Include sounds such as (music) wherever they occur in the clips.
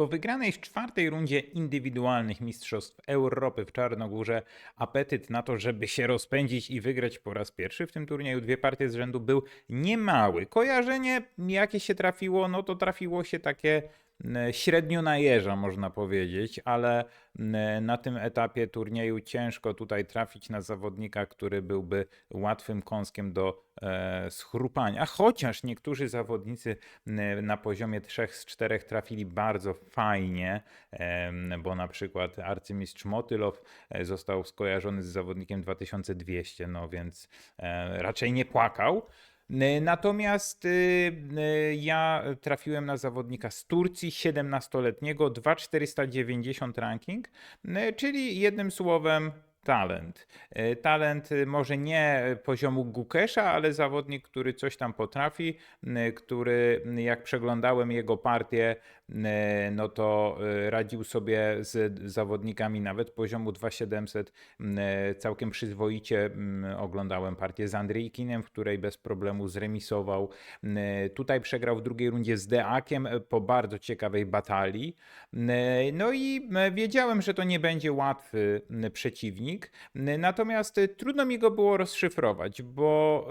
Po wygranej w czwartej rundzie indywidualnych Mistrzostw Europy w Czarnogórze apetyt na to, żeby się rozpędzić i wygrać po raz pierwszy w tym turnieju dwie partie z rzędu był niemały. Kojarzenie jakie się trafiło, no to trafiło się takie średnio na jeża można powiedzieć, ale na tym etapie turnieju ciężko tutaj trafić na zawodnika, który byłby łatwym kąskiem do e, schrupania. Chociaż niektórzy zawodnicy na poziomie 3 z 4 trafili bardzo fajnie, em, bo na przykład arcymistrz Motylow e, został skojarzony z zawodnikiem 2200, no więc e, raczej nie płakał. Natomiast y, ja trafiłem na zawodnika z Turcji, 17-letniego, 2490 ranking, czyli jednym słowem talent. Y, Talent y, może nie poziomu Gukesza, ale zawodnik, który coś tam potrafi, który jak przeglądałem jego partię, no to y, radził sobie z zawodnikami nawet poziomu 2700 y, całkiem przyzwoicie. mm, Oglądałem partię z Andrzejkinem, w której bez problemu zremisował. Y, Tutaj przegrał w drugiej rundzie z Deakiem po bardzo ciekawej batalii. No i wiedziałem, że to nie będzie łatwy przeciwnik. Natomiast trudno mi go było rozszyfrować, bo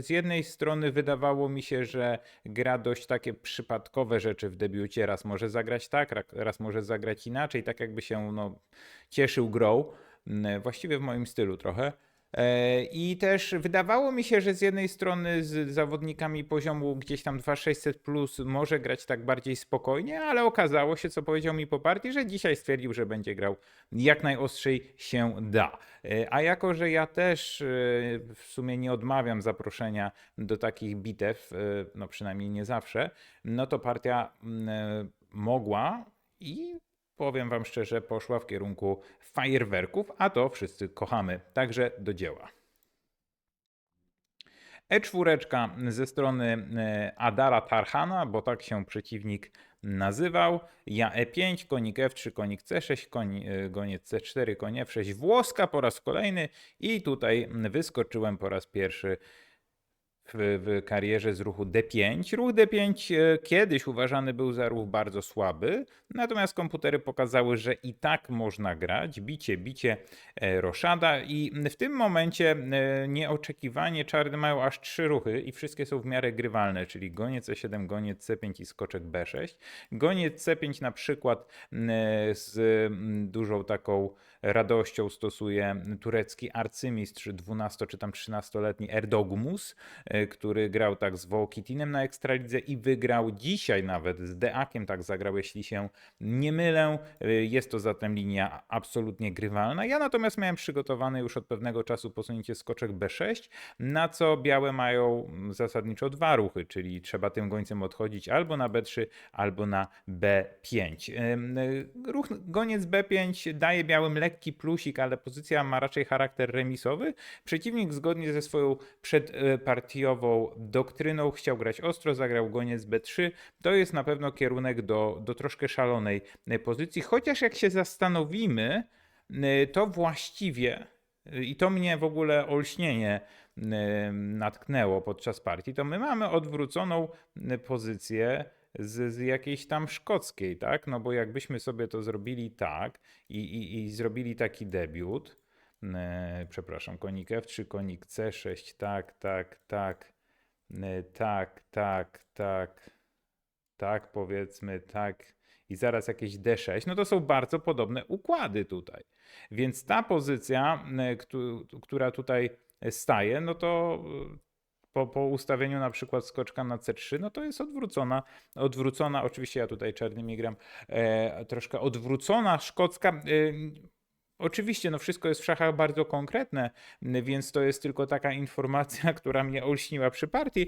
z jednej strony wydawało mi się, że gra dość takie przypadkowe rzeczy w debiucie. Raz może zagrać tak, ra- raz może zagrać inaczej, tak jakby się no, cieszył grą. Y, Właściwie w moim stylu trochę. E, I też wydawało mi się, że z jednej strony z zawodnikami poziomu gdzieś tam 2600 plus może grać tak bardziej spokojnie, ale okazało się, co powiedział mi po partii, że dzisiaj stwierdził, że będzie grał jak najostrzej się da. E, A jako, że ja też e, w sumie nie odmawiam zaproszenia do takich bitew, no przynajmniej nie zawsze, no to partia mm, mogła i powiem Wam szczerze, poszła w kierunku fajerwerków, a to wszyscy kochamy. Także do dzieła. E4 ze strony e, Adara Tarhana, bo tak się przeciwnik nazywał. Ja E5, konik F3, konik C6, koń, e, goniec C4, koń F6, włoska po raz kolejny i tutaj wyskoczyłem po raz pierwszy w, w karierze z ruchu D5. Ruch D5 e, kiedyś uważany był za ruch bardzo słaby, natomiast komputery pokazały, że i tak można grać. Bicie, bicie e, roszada i w tym momencie e, nieoczekiwanie czarne mają aż trzy ruchy i wszystkie są w miarę grywalne, czyli goniec C7, goniec C5 i skoczek B6. Goniec C5 na przykład z dużą taką radością stosuje turecki arcymistrz 12 czy tam 13-letni Erdogmus, który grał tak z Wołkitinem na Ekstralidze i wygrał dzisiaj nawet z Deakiem, tak zagrał, jeśli się nie mylę. E, Jest to zatem linia absolutnie grywalna. Ja natomiast miałem przygotowane już od pewnego czasu posunięcie skoczek B6, na co białe mają zasadniczo dwa ruchy, czyli trzeba tym gońcem odchodzić albo na B3, albo na B5. Ym, y, Ruch goniec B5 daje białym lekki plusik, ale pozycja ma raczej charakter remisowy. Przeciwnik zgodnie ze swoją przedpartiową doktryną chciał grać ostro, zagrał goniec B3. To jest na pewno kierunek do, do troszkę szalonej y, pozycji, chociaż jak się zastanowimy, y, to właściwie y, i to mnie w ogóle olśnienie natknęło podczas partii, to my mamy odwróconą pozycję z, z jakiejś tam szkockiej, tak? No bo jakbyśmy sobie to zrobili tak i, i, i zrobili taki debiut, e, przepraszam, konik F3, konik C6, tak, tak, tak, e, tak, tak, tak, tak, powiedzmy, tak. I zaraz jakieś D6, no to są bardzo podobne układy tutaj. Więc ta pozycja, e, któ- która tutaj staje, no to e, po, po ustawieniu na przykład skoczka na C3, no to jest odwrócona, odwrócona, oczywiście ja tutaj czarnymi gram, e, troszkę odwrócona szkocka. E, Oczywiście, no wszystko jest w szachach bardzo konkretne, więc to jest tylko taka informacja, (laughs) która mnie olśniła przy partii,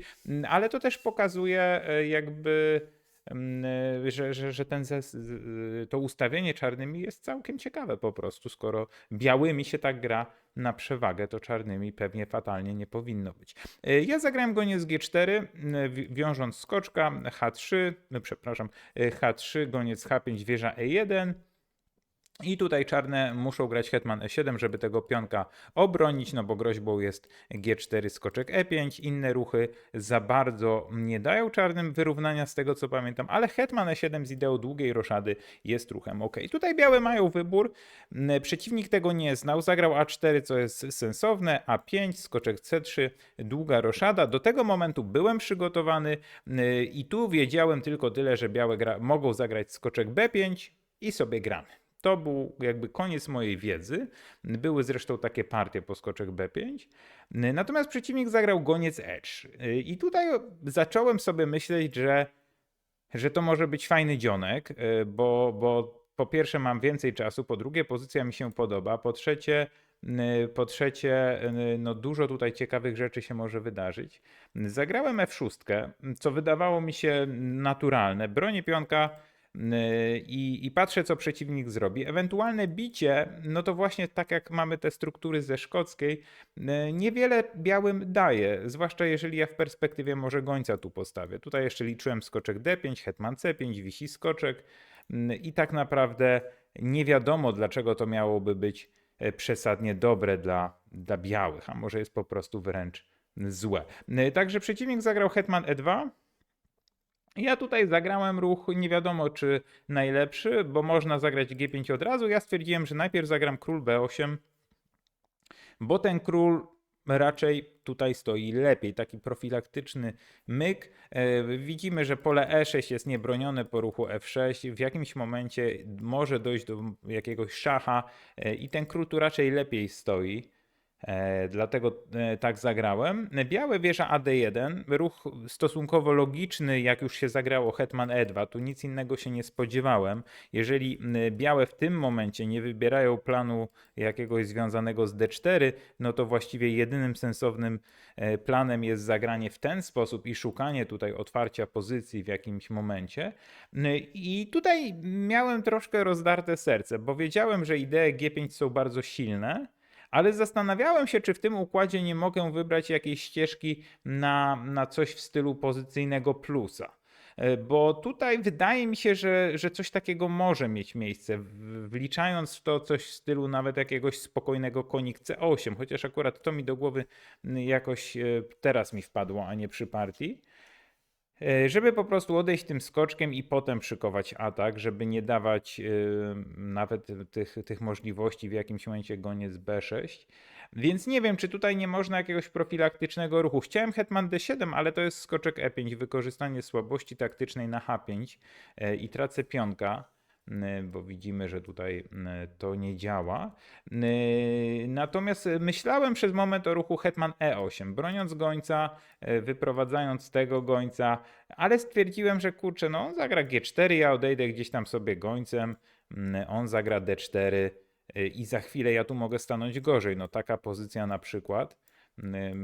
ale to też pokazuje e, jakby, e, że, że, że ten zes, z- to ustawienie czarnymi jest całkiem ciekawe po prostu. Skoro białymi się tak gra na przewagę, to czarnymi pewnie fatalnie nie powinno być. E, Ja zagrałem goniec G4, m, wi- wiążąc skoczka H3, no, przepraszam, e, H3, goniec H5, wieża E1. I tutaj czarne muszą grać hetman e7, żeby tego pionka obronić, no bo groźbą jest g4, skoczek e5. Inne ruchy za bardzo nie dają czarnym wyrównania z tego co pamiętam, ale hetman e7 z ideą długiej roszady jest ruchem ok. Tutaj białe mają wybór, Mm, przeciwnik tego nie znał, zagrał a4, co jest sensowne, a5, skoczek c3, długa roszada. Do tego momentu byłem przygotowany mm, i tu wiedziałem tylko tyle, że białe gra- mogą zagrać skoczek b5 i sobie gramy. To był jakby koniec mojej wiedzy. Były zresztą takie partie po skoczek B5. Natomiast przeciwnik zagrał goniec E3. I tutaj zacząłem sobie myśleć, że, że to może być fajny dzionek, bo, bo po pierwsze mam więcej czasu, po drugie pozycja mi się podoba, po trzecie po trzecie, no dużo tutaj ciekawych rzeczy się może wydarzyć. Zagrałem F6, co wydawało mi się naturalne. Bronię pionka i, i patrzę, co przeciwnik zrobi. Ewentualne bicie, no to właśnie tak jak mamy te struktury ze szkockiej, niewiele białym daje, zwłaszcza jeżeli ja w perspektywie może gońca tu postawię. Tutaj jeszcze liczyłem skoczek D5, hetman C5, wisi skoczek i tak naprawdę nie wiadomo, dlaczego to miałoby być e, przesadnie dobre dla, dla białych, a może jest po prostu wręcz złe. Także przeciwnik zagrał hetman E2, ja tutaj zagrałem ruch nie wiadomo czy najlepszy, bo można zagrać G5 od razu. Ja stwierdziłem, że najpierw zagram król B8, bo ten król raczej tutaj stoi lepiej. Taki profilaktyczny myk. E, widzimy, że pole E6 jest niebronione po ruchu F6. W jakimś momencie może dojść do jakiegoś szacha e, i ten król tu raczej lepiej stoi. E, dlatego e, tak zagrałem. Białe wieża AD1, ruch stosunkowo logiczny, jak już się zagrało Hetman E2, tu nic innego się nie spodziewałem. Jeżeli białe w tym momencie nie wybierają planu jakiegoś związanego z D4, no to właściwie jedynym sensownym e, planem jest zagranie w ten sposób i szukanie tutaj otwarcia pozycji w jakimś momencie. I tutaj miałem troszkę rozdarte serce, bo wiedziałem, że idee G5 są bardzo silne, ale zastanawiałem się, czy w tym układzie nie mogę wybrać jakiejś ścieżki na, na coś w stylu pozycyjnego plusa. E, bo tutaj wydaje mi się, że, że coś takiego może mieć miejsce, wliczając w to coś w stylu nawet jakiegoś spokojnego konik C8, chociaż akurat to mi do głowy jakoś e, teraz mi wpadło, a nie przy partii. E, żeby po prostu odejść tym skoczkiem i potem szykować atak, żeby nie dawać e, nawet tych, tych możliwości w jakimś momencie goniec B6. Więc nie wiem, czy tutaj nie można jakiegoś profilaktycznego ruchu. Chciałem hetman D7, ale to jest skoczek E5, wykorzystanie słabości taktycznej na H5 e, i tracę pionka bo widzimy, że tutaj to nie działa. Natomiast myślałem przez moment o ruchu hetman e8, broniąc gońca, e, wyprowadzając tego gońca, ale stwierdziłem, że kurczę, no on zagra g4, ja odejdę gdzieś tam sobie gońcem, on zagra d4 e, i za chwilę ja tu mogę stanąć gorzej. No taka pozycja na przykład,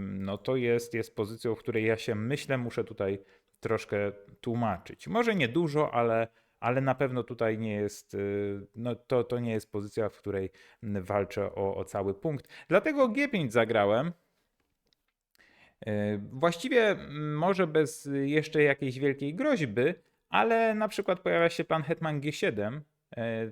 no to jest, jest pozycją, w której ja się myślę, muszę tutaj troszkę tłumaczyć. Może nie dużo, ale ale na pewno tutaj nie jest, y, no to, to nie jest pozycja, w której walczę o, o cały punkt. Dlatego G5 zagrałem. Y, właściwie może bez jeszcze jakiejś wielkiej groźby, ale na przykład pojawia się pan Hetman G7, E,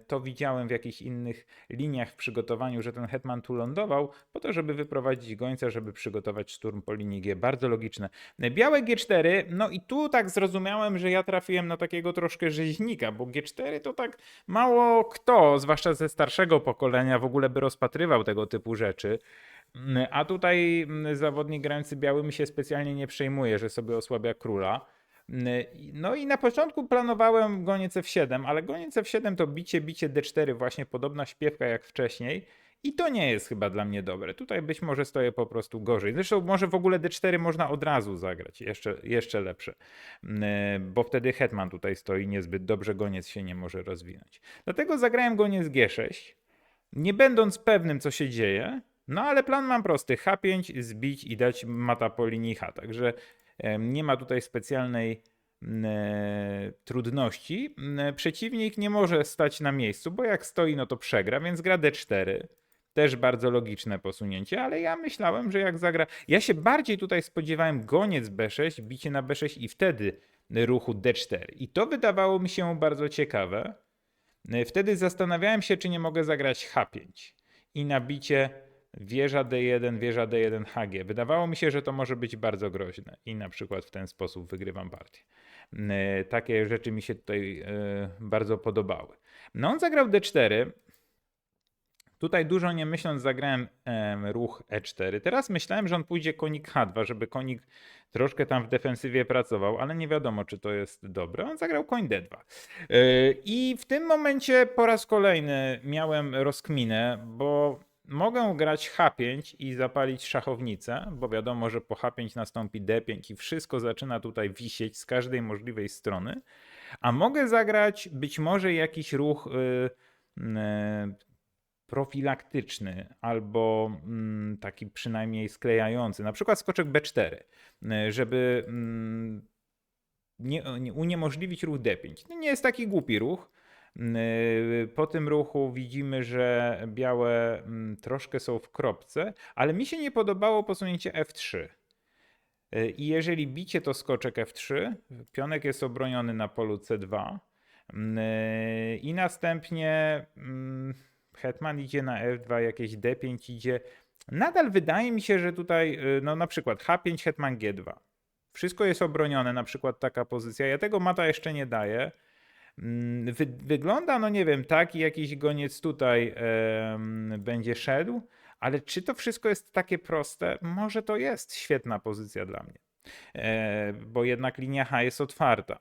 to widziałem w jakichś innych liniach w przygotowaniu, że ten hetman tu lądował, po to, żeby wyprowadzić gońca, żeby przygotować szturm po linii G. Bardzo logiczne. Białe G4, no i tu tak zrozumiałem, że ja trafiłem na takiego troszkę rzeźnika, bo G4 to tak mało kto, zwłaszcza ze starszego pokolenia, w ogóle by rozpatrywał tego typu rzeczy. A tutaj zawodnik grający białymi się specjalnie nie przejmuje, że sobie osłabia króla. No i na początku planowałem goniec F7, ale goniec F7 to bicie, bicie D4, właśnie podobna śpiewka jak wcześniej. I to nie jest chyba dla mnie dobre. Tutaj być może stoję po prostu gorzej. Zresztą może w ogóle D4 można od razu zagrać, jeszcze, jeszcze lepsze. Bo wtedy hetman tutaj stoi niezbyt dobrze, goniec się nie może rozwinąć. Dlatego zagrałem goniec G6, nie będąc pewnym co się dzieje, no ale plan mam prosty, H5 zbić i dać mata po linii H. Także nie ma tutaj specjalnej e, trudności. Przeciwnik nie może stać na miejscu, bo jak stoi, no to przegra, więc gra D4. Też bardzo logiczne posunięcie, ale ja myślałem, że jak zagra. Ja się bardziej tutaj spodziewałem goniec B6, bicie na B6 i wtedy ruchu D4. I to wydawało mi się bardzo ciekawe. Y, Wtedy zastanawiałem się, czy nie mogę zagrać H5 i nabicie wieża D1, wieża D1 HG. Wydawało mi się, że to może być bardzo groźne i na przykład w ten sposób wygrywam partię. Y, Takie rzeczy mi się tutaj y, bardzo podobały. No on zagrał D4. Tutaj dużo nie myśląc zagrałem em, ruch E4. Teraz myślałem, że on pójdzie konik H2, żeby konik troszkę tam w defensywie pracował, ale nie wiadomo, czy to jest dobre. On zagrał koń D2. Yy, I w tym momencie po raz kolejny miałem rozkminę, bo mogę grać H5 i zapalić szachownicę, bo wiadomo, że po H5 nastąpi D5 i wszystko zaczyna tutaj wisieć z każdej możliwej strony. A mogę zagrać być może jakiś ruch yy, yy, profilaktyczny albo mm, taki przynajmniej sklejający, na przykład skoczek B4, y, żeby mm, nie, nie, uniemożliwić ruch D5. No nie jest taki głupi ruch. Yy, Po tym ruchu widzimy, że białe mm, troszkę są w kropce, ale mi się nie podobało posunięcie F3. Yy, I jeżeli bicie to skoczek F3, pionek jest obroniony na polu C2 yy, i następnie mm, hetman idzie na F2, jakieś D5 idzie. Nadal wydaje mi się, że tutaj no na przykład H5, hetman G2. Wszystko jest obronione, na przykład taka pozycja. Ja tego mata jeszcze nie daję. Mm, Wy, wygląda, no nie wiem, tak, i jakiś goniec tutaj em, będzie szedł, ale czy to wszystko jest takie proste? Może to jest świetna pozycja dla mnie, e, bo jednak linia H jest otwarta.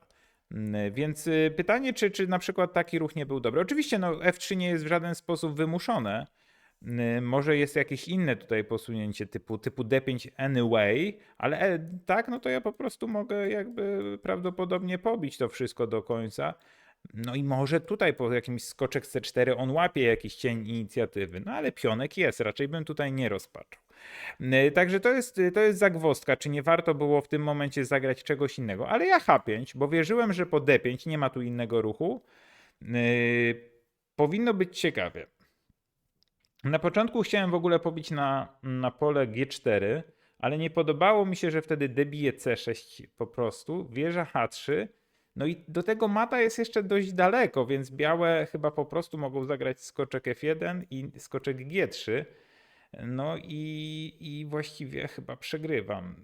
Mm, Więc y, pytanie, czy, czy na przykład taki ruch nie był dobry? Oczywiście no, F3 nie jest w żaden sposób wymuszone. Mm, Może jest jakieś inne tutaj posunięcie typu, typu D5 anyway, ale e, tak, no to ja po prostu mogę jakby prawdopodobnie pobić to wszystko do końca. No i może tutaj po jakimś skoczek C4 on łapie jakiś cień inicjatywy, no ale pionek jest, raczej bym tutaj nie rozpaczał. Yy, Także to jest, to jest zagwozdka, czy nie warto było w tym momencie zagrać czegoś innego. Ale ja H5, bo wierzyłem, że po D5 nie ma tu innego ruchu. Yy, Powinno być ciekawie. Na początku chciałem w ogóle pobić na, na pole G4, ale nie podobało mi się, że wtedy debije C6 po prostu, wieża H3. No i do tego mata jest jeszcze dość daleko, więc białe chyba po prostu mogą zagrać skoczek F1 i skoczek G3. No i, i właściwie chyba przegrywam.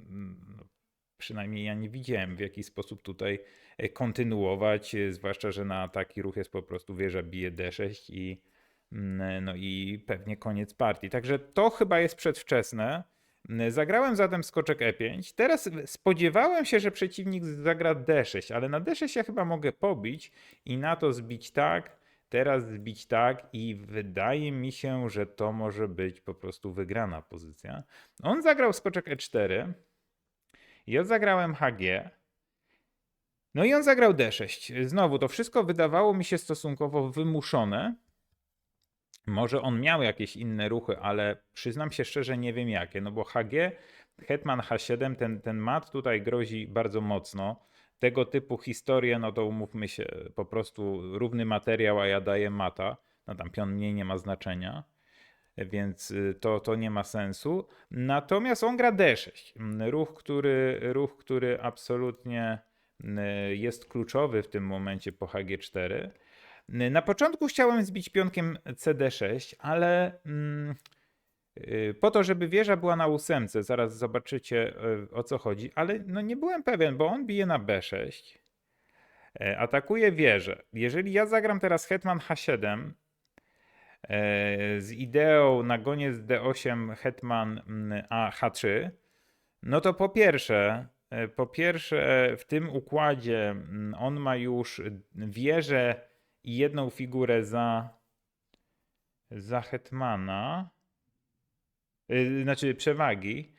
No, Przynajmniej ja nie widziałem w jaki sposób tutaj e, kontynuować, e, zwłaszcza, że na taki ruch jest po prostu wieża bije D6 i mm, no i pewnie koniec partii. Także to chyba jest przedwczesne. Zagrałem zatem skoczek E5. Teraz spodziewałem się, że przeciwnik zagra D6, ale na D6 ja chyba mogę pobić i na to zbić tak, teraz zbić tak i wydaje mi się, że to może być po prostu wygrana pozycja. On zagrał skoczek E4. Ja zagrałem HG. No i on zagrał D6. Znowu, to wszystko wydawało mi się stosunkowo wymuszone. Może on miał jakieś inne ruchy, ale przyznam się szczerze, nie wiem jakie. No bo HG, Hetman H7, ten, ten mat tutaj grozi bardzo mocno. Tego typu historie, no to umówmy się, po prostu równy materiał, a ja daję mata. No tam pion mniej nie ma znaczenia więc y, to, to nie ma sensu. Natomiast on gra D6. Mm, Ruch, który, ruch, który absolutnie y, jest kluczowy w tym momencie po HG4. Na początku chciałem zbić pionkiem CD6, ale mm, y, po to, żeby wieża była na ósemce, zaraz zobaczycie y, o co chodzi, ale no nie byłem pewien, bo on bije na B6, e, atakuje wieżę. Jeżeli ja zagram teraz hetman H7, e, z ideą na goniec D8 hetman mm, A H3, no to po pierwsze, e, po pierwsze w tym układzie mm, on ma już wieżę i jedną figurę za, za hetmana, Yy, znaczy przewagi.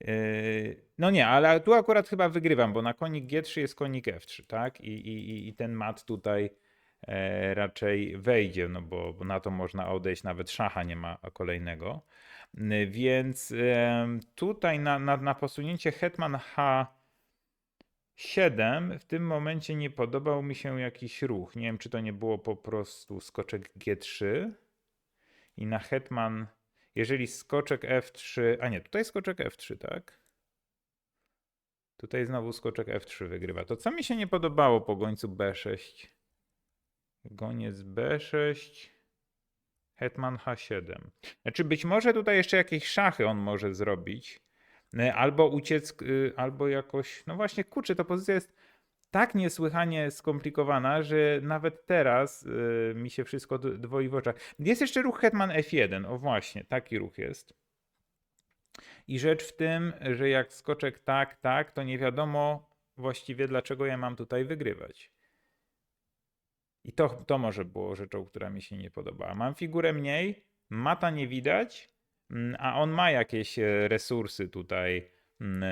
Yy, No nie, ale tu akurat chyba wygrywam, bo na konik G3 jest konik F3, tak? I, i, i ten mat tutaj e, raczej wejdzie, no bo, bo na to można odejść, nawet szacha nie ma kolejnego. Yy, Więc em, tutaj na, na, na posunięcie hetman H7 w tym momencie nie podobał mi się jakiś ruch. Nie wiem, czy to nie było po prostu skoczek G3 i na hetman jeżeli skoczek F3, a nie, tutaj skoczek F3, tak? Tutaj znowu skoczek F3 wygrywa. To co mi się nie podobało po gońcu B6? Goniec B6. Hetman H7. Znaczy być może tutaj jeszcze jakieś szachy on może zrobić. E, Albo uciec, y, albo jakoś. No właśnie, kurczę, ta pozycja jest tak niesłychanie skomplikowana, że nawet teraz y, mi się wszystko dwoi w oczach. Jest jeszcze ruch Hetman F1. O właśnie, taki ruch jest. I rzecz w tym, że jak skoczek tak, tak, to nie wiadomo właściwie dlaczego ja mam tutaj wygrywać. I to, to może było rzeczą, która mi się nie podobała. Mam figurę mniej, mata nie widać, a on ma jakieś e, resursy tutaj, mm,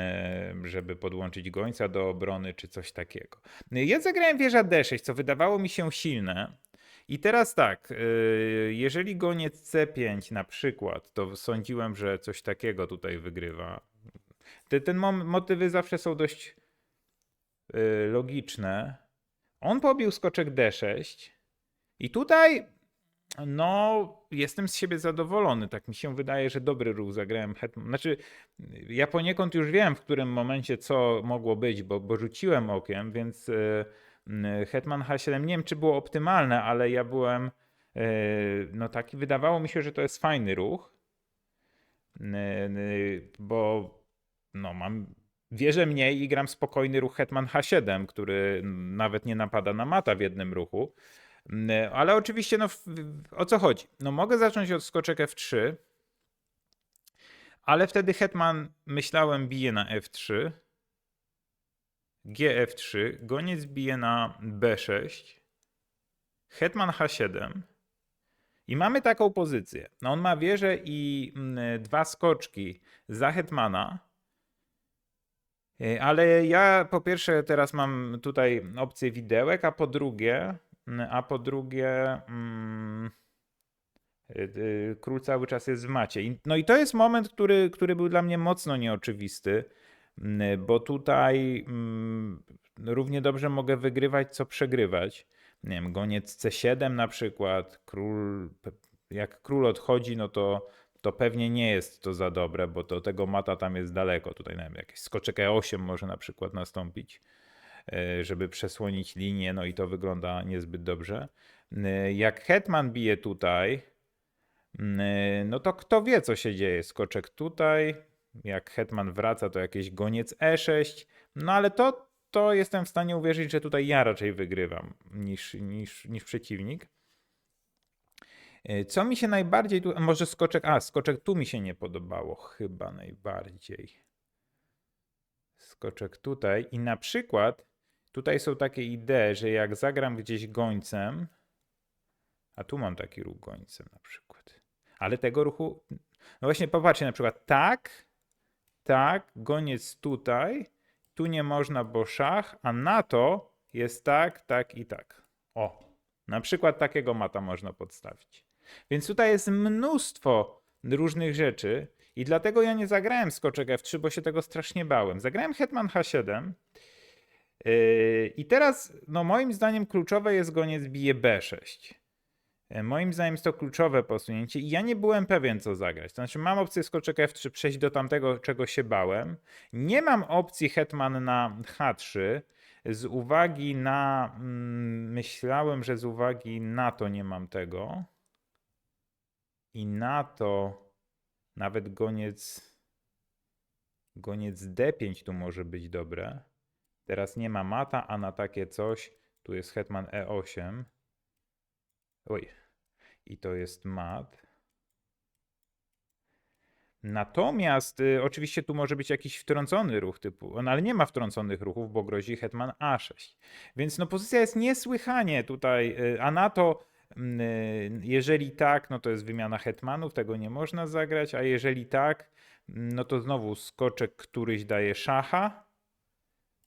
e, żeby podłączyć gońca do obrony czy coś takiego. Ja zagrałem wieża D6, co wydawało mi się silne. I teraz tak, e, jeżeli goniec C5 na przykład, to sądziłem, że coś takiego tutaj wygrywa. Te, ten motywy zawsze są dość e, logiczne. On pobił skoczek D6 i tutaj no jestem z siebie zadowolony. Tak mi się wydaje, że dobry ruch zagrałem. Znaczy ja poniekąd już wiem w którym momencie co mogło być, bo, bo rzuciłem okiem, więc e, hetman H7 nie wiem czy było optymalne, ale ja byłem e, no taki wydawało mi się, że to jest fajny ruch. Bo no mam wierzę mniej i gram spokojny ruch Hetman H7, który nawet nie napada na mata w jednym ruchu. Mm, Ale oczywiście, no o co chodzi? No mogę zacząć od skoczek F3, ale wtedy Hetman, myślałem, bije na F3, GF3, goniec bije na B6, Hetman H7 i mamy taką pozycję. No on ma wieżę i mm, dwa skoczki za Hetmana, Y, Ale ja po pierwsze teraz mam tutaj opcję widełek, a po drugie, a po drugie mm, y, y, król cały czas jest w macie. No i to jest moment, który, który był dla mnie mocno nieoczywisty, mm, bo tutaj mm, równie dobrze mogę wygrywać, co przegrywać. Nie wiem, goniec C7 na przykład, król, jak król odchodzi, no to to pewnie nie jest to za dobre, bo to tego mata tam jest daleko. Tutaj nie wiem, jakiś skoczek E8 może na przykład nastąpić, żeby przesłonić linię, no i to wygląda niezbyt dobrze. E, Jak hetman bije tutaj, m, e, no to kto wie, co się dzieje. Skoczek tutaj, jak hetman wraca, to jakieś goniec E6, no ale to, to jestem w stanie uwierzyć, że tutaj ja raczej wygrywam niż, niż, niż przeciwnik. E, Co mi się najbardziej tu. Może skoczek. A, skoczek tu mi się nie podobało, chyba najbardziej. Skoczek tutaj. I na przykład tutaj są takie idee, że jak zagram gdzieś gońcem. A tu mam taki ruch gońcem na przykład. Ale tego ruchu. No właśnie, popatrzcie, na przykład tak, tak, goniec tutaj. Tu nie można, bo szach, a na to jest tak, tak i tak. O, na przykład takiego mata można podstawić. Więc tutaj jest mnóstwo różnych rzeczy i dlatego ja nie zagrałem skoczek F3, bo się tego strasznie bałem. Zagrałem Hetman H7 yy, i teraz no moim zdaniem kluczowe jest goniec bije B6. Yy, Moim zdaniem jest to kluczowe posunięcie i ja nie byłem pewien co zagrać. To znaczy mam opcję skoczek F3 przejść do tamtego czego się bałem. Nie mam opcji hetman na H3 z uwagi na mm, myślałem, że z uwagi na to nie mam tego. I na to nawet goniec goniec D5 tu może być dobre. Teraz nie ma mata, a na takie coś tu jest hetman E8. Oj. I to jest mat. Natomiast y, oczywiście tu może być jakiś wtrącony ruch typu, no ale nie ma wtrąconych ruchów, bo grozi hetman A6. Więc no pozycja jest niesłychanie tutaj, y, a na to mm, y, jeżeli tak, no to jest wymiana hetmanów, tego nie można zagrać, a jeżeli tak, mm, no to znowu skoczek któryś daje szacha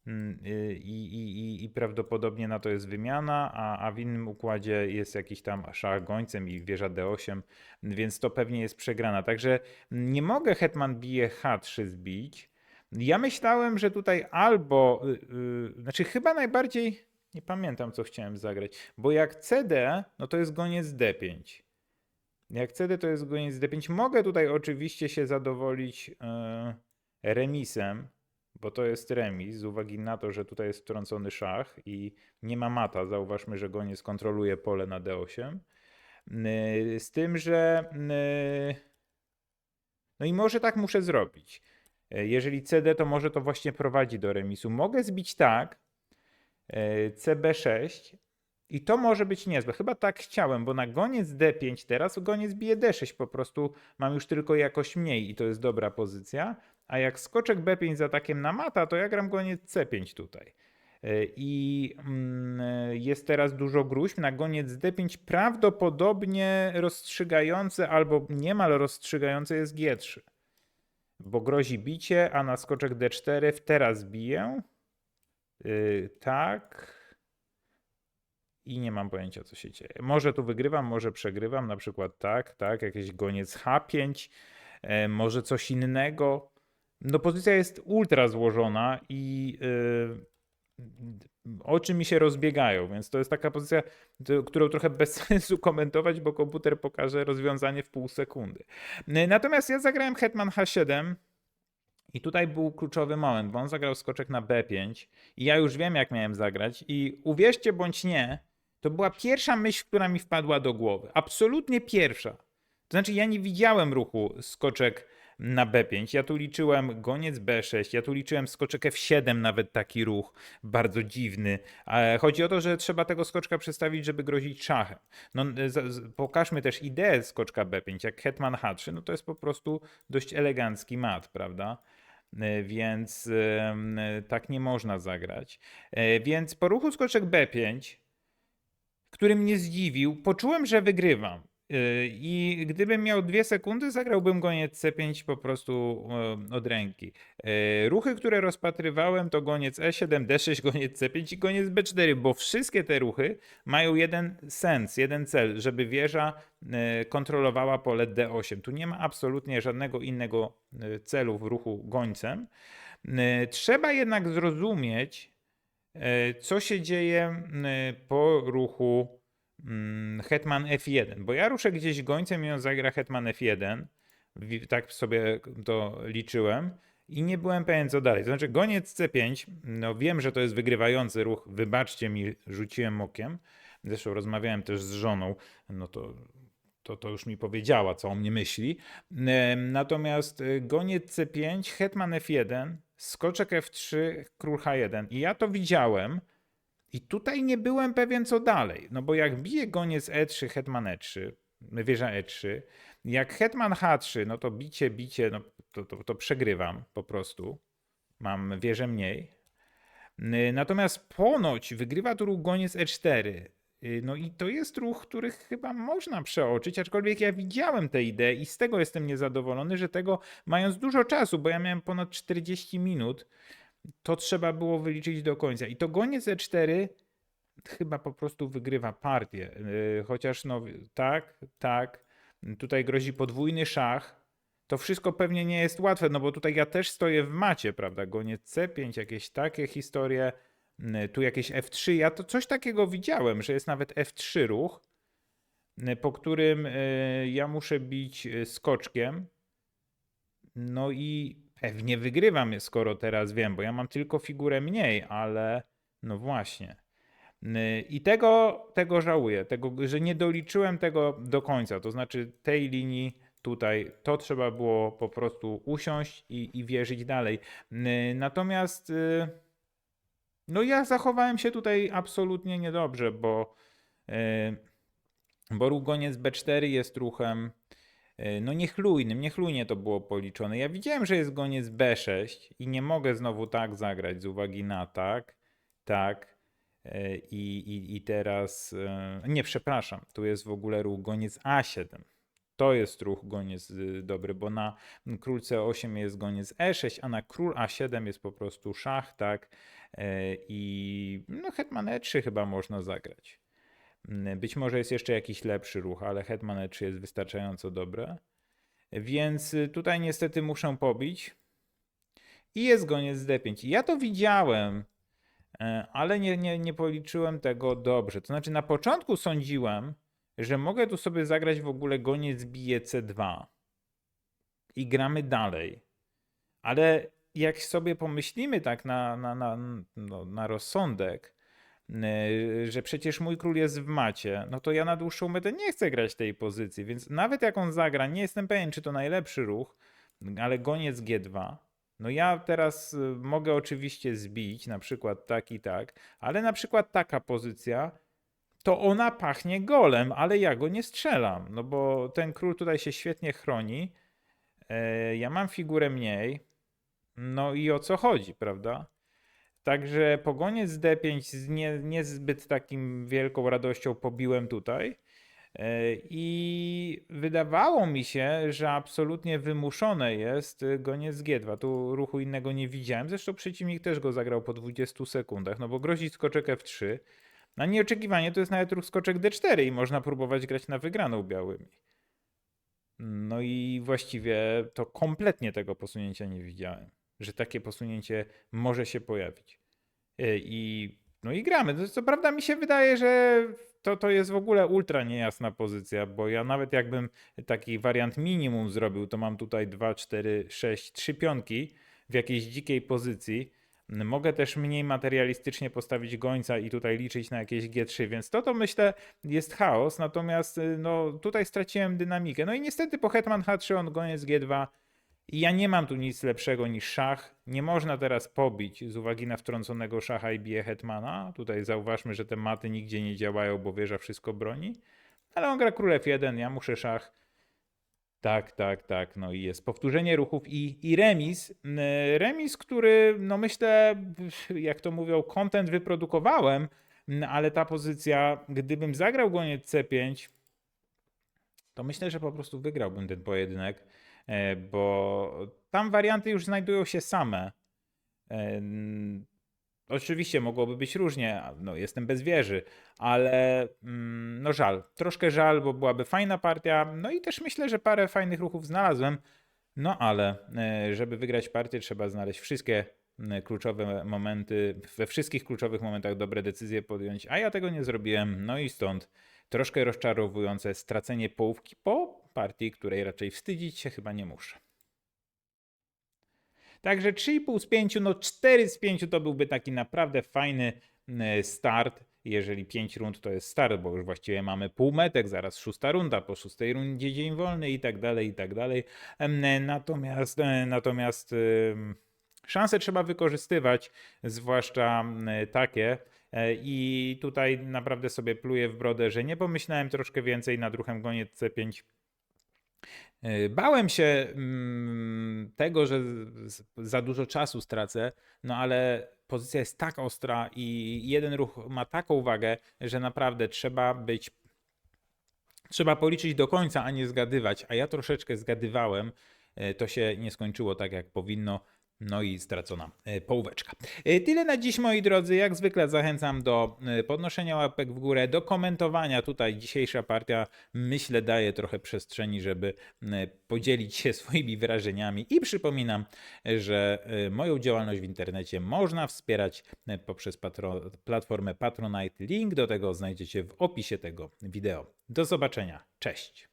i, i, i, i prawdopodobnie na to jest wymiana, a, a w innym układzie jest jakiś tam szach gońcem i wieża D8, więc to pewnie jest przegrana. Także nie mogę hetman bije H3 zbić. Ja myślałem, że tutaj albo, y, y, znaczy chyba najbardziej, nie pamiętam co chciałem zagrać, bo jak CD, no to jest goniec D5. Jak CD to jest goniec D5. Mogę tutaj oczywiście się zadowolić e, remisem, bo to jest remis z uwagi na to, że tutaj jest wtrącony szach i nie ma mata. Zauważmy, że goniec kontroluje pole na d8. Yy, Z tym, że no i może tak muszę zrobić. Yy, Jeżeli CD, to może to właśnie prowadzi do remisu. Mogę zbić tak, yy, CB6 i to może być niezłe. Chyba tak chciałem, bo na goniec D5 teraz goniec bije D6 po prostu mam już tylko jakoś mniej i to jest dobra pozycja. A jak skoczek B5 z atakiem na mata, to ja gram goniec C5 tutaj. Yy, I mm, jest teraz dużo gruźb. Na goniec D5 prawdopodobnie rozstrzygające albo niemal rozstrzygające jest G3. Bo grozi bicie, a na skoczek D4 w teraz biję. Yy, tak. I nie mam pojęcia, co się dzieje. Może tu wygrywam, może przegrywam, na przykład tak, tak, jakiś goniec H5, e, może coś innego. No pozycja jest ultra złożona i yy, oczy mi się rozbiegają, więc to jest taka pozycja, którą trochę bez (laughs) sensu komentować, bo komputer pokaże rozwiązanie w pół sekundy. Yy, Natomiast ja zagrałem Hetman H7 i tutaj był kluczowy moment, bo on zagrał skoczek na B5 i ja już wiem, jak miałem zagrać i uwierzcie bądź nie, to była pierwsza myśl, która mi wpadła do głowy. Absolutnie pierwsza. To znaczy, ja nie widziałem ruchu skoczek na B5. Ja tu liczyłem goniec B6, ja tu liczyłem skoczek F7, nawet taki ruch bardzo dziwny. Ale Chodzi o to, że trzeba tego skoczka przestawić, żeby grozić szachem. No, z, pokażmy też ideę skoczka B5. Jak hetman H3, no to jest po prostu dość elegancki mat, prawda? E, Więc tak nie można zagrać. E, Więc po ruchu skoczek B5 który mnie zdziwił. Poczułem, że wygrywam. Yy, I gdybym miał dwie sekundy, zagrałbym goniec C5 po prostu yy, od ręki. Yy, Ruchy, które rozpatrywałem, to goniec E E7, D6, goniec C5 i goniec B4, bo wszystkie te ruchy mają jeden sens, jeden cel, żeby wieża yy, kontrolowała pole D8. Tu nie ma absolutnie żadnego innego celu w ruchu gońcem. Trzeba jednak zrozumieć, E, co się dzieje po ruchu hetman F1, bo ja ruszę gdzieś gońcem i on zagra hetman F1, Wi- tak sobie to liczyłem i nie byłem pewien co dalej. To znaczy goniec C5, no wiem, że to jest wygrywający ruch, wybaczcie mi, rzuciłem okiem, zresztą rozmawiałem też z żoną, no to to, to już mi powiedziała, co o mnie myśli. Natomiast e, goniec C5, hetman F1, skoczek F3, król H1. I ja to widziałem i tutaj nie byłem pewien, co dalej. No bo jak bije goniec E3, hetman E3, wieża E3, jak hetman H3, no to bicie, bicie, no to, to, to przegrywam po prostu. Mam wieżę mniej. Y, Natomiast ponoć wygrywa tu ruch goniec E4. Y, No i to jest ruch, który chyba można przeoczyć, aczkolwiek ja widziałem tę ideę i z tego jestem niezadowolony, że tego mając dużo czasu, bo ja miałem ponad 40 minut, to trzeba było wyliczyć do końca. I to goniec E4 chyba po prostu wygrywa partię. Yy, Chociaż no tak, tak, tutaj grozi podwójny szach. To wszystko pewnie nie jest łatwe, no bo tutaj ja też stoję w macie, prawda? Goniec C5, jakieś takie historie, yy, tu jakieś F3. Ja to coś takiego widziałem, że jest nawet F3 ruch, yy, po którym ja muszę bić skoczkiem. No i pewnie wygrywam, skoro teraz wiem, bo ja mam tylko figurę mniej, ale no właśnie. I tego, tego żałuję, tego, że nie doliczyłem tego do końca. To znaczy tej linii tutaj, to trzeba było po prostu usiąść i, i wierzyć dalej. Natomiast yy, no ja zachowałem się tutaj absolutnie niedobrze, bo, yy, bo ruch goniec B4 jest ruchem no niechlujnym, niechlujnie to było policzone. Ja widziałem, że jest goniec B6 i nie mogę znowu tak zagrać z uwagi na tak, tak, E, I, i, I teraz. e, Nie, przepraszam, tu jest w ogóle ruch goniec A7. To jest ruch goniec dobry, bo na król C8 jest goniec E6, a na król A7 jest po prostu szach, tak? E, I no, hetman E3 chyba można zagrać. Mm, Być może jest jeszcze jakiś lepszy ruch, ale hetman E3 jest wystarczająco dobre. Więc y, tutaj niestety muszę pobić. I jest goniec D5. I Ja to widziałem, E, ale nie, nie, nie policzyłem tego dobrze. To znaczy, na początku sądziłem, że mogę tu sobie zagrać w ogóle goniec bije C2 i gramy dalej. Ale jak sobie pomyślimy tak na, na, na, no, na rozsądek, że przecież mój król jest w macie, no to ja na dłuższą metę nie chcę grać tej pozycji, więc nawet jak on zagra, nie jestem pewien, czy to najlepszy ruch, ale goniec G2. No ja teraz y, mogę oczywiście zbić, na przykład tak i tak, ale na przykład taka pozycja, to ona pachnie golem, ale ja go nie strzelam, no bo ten król tutaj się świetnie chroni. E, Ja mam figurę mniej, no i o co chodzi, prawda? Także pogoniec z D5 z nie, niezbyt takim wielką radością pobiłem tutaj. E, I wydawało mi się, że absolutnie wymuszone jest goniec G2. Tu ruchu innego nie widziałem. Zresztą przeciwnik też go zagrał po 20 sekundach, no bo grozi skoczek F3. Na nieoczekiwanie to jest nawet ruch skoczek D4 i można próbować grać na wygraną białymi. No i właściwie to kompletnie tego posunięcia nie widziałem, że takie posunięcie może się pojawić. Y, I no i gramy. Co prawda mi się wydaje, że to, to jest w ogóle ultra niejasna pozycja, bo ja nawet jakbym taki wariant minimum zrobił, to mam tutaj 2, 4, 6, 3 pionki w jakiejś dzikiej pozycji. Mogę też mniej materialistycznie postawić gońca i tutaj liczyć na jakieś G3, więc to to myślę jest chaos, natomiast y, no, tutaj straciłem dynamikę. No i niestety po hetman H3 on goniec G2 i ja nie mam tu nic lepszego niż szach. Nie można teraz pobić z uwagi na wtrąconego szacha i bije hetmana. Tutaj zauważmy, że te maty nigdzie nie działają, bo wieża wszystko broni. Ale on gra królew 1, ja muszę szach. Tak, tak, tak. No i jest powtórzenie ruchów i, i remis. Remis, który, no myślę, jak to mówią, content wyprodukowałem, ale ta pozycja, gdybym zagrał goniec C5, to myślę, że po prostu wygrałbym ten pojedynek, bo tam warianty już znajdują się same. E, Oczywiście mogłoby być różnie, no jestem bez wieży, ale mm, no żal, troszkę żal, bo byłaby fajna partia, no i też myślę, że parę fajnych ruchów znalazłem, no ale e, żeby wygrać partię trzeba znaleźć wszystkie kluczowe momenty, we wszystkich kluczowych momentach dobre decyzje podjąć, a ja tego nie zrobiłem, no i stąd troszkę rozczarowujące stracenie połówki po partii, której raczej wstydzić się chyba nie muszę. Także 3,5 z 5, no 4 z 5 to byłby taki naprawdę fajny e, start. Jeżeli 5 rund to jest start, bo już właściwie mamy półmetek, zaraz szósta runda, po szóstej rundzie dzień wolny i tak dalej, i tak dalej. Natomiast, e, natomiast szanse trzeba wykorzystywać, zwłaszcza e, takie. E, I tutaj naprawdę sobie pluję w brodę, że nie pomyślałem troszkę więcej nad ruchem goniec C5. E, Bałem się mm, tego, że za dużo czasu stracę, no ale pozycja jest tak ostra i jeden ruch ma taką wagę, że naprawdę trzeba być. Trzeba policzyć do końca, a nie zgadywać. A ja troszeczkę zgadywałem. E, To się nie skończyło tak, jak powinno. No i stracona e, połóweczka. E, Tyle na dziś, moi drodzy. Jak zwykle zachęcam do e, podnoszenia łapek w górę, do komentowania. Tutaj dzisiejsza partia, myślę, daje trochę przestrzeni, żeby podzielić się (laughs) swoimi wrażeniami. I przypominam, że moją działalność w internecie można wspierać poprzez patro- platformę Patronite. Link do tego znajdziecie w opisie tego wideo. Do zobaczenia. Cześć.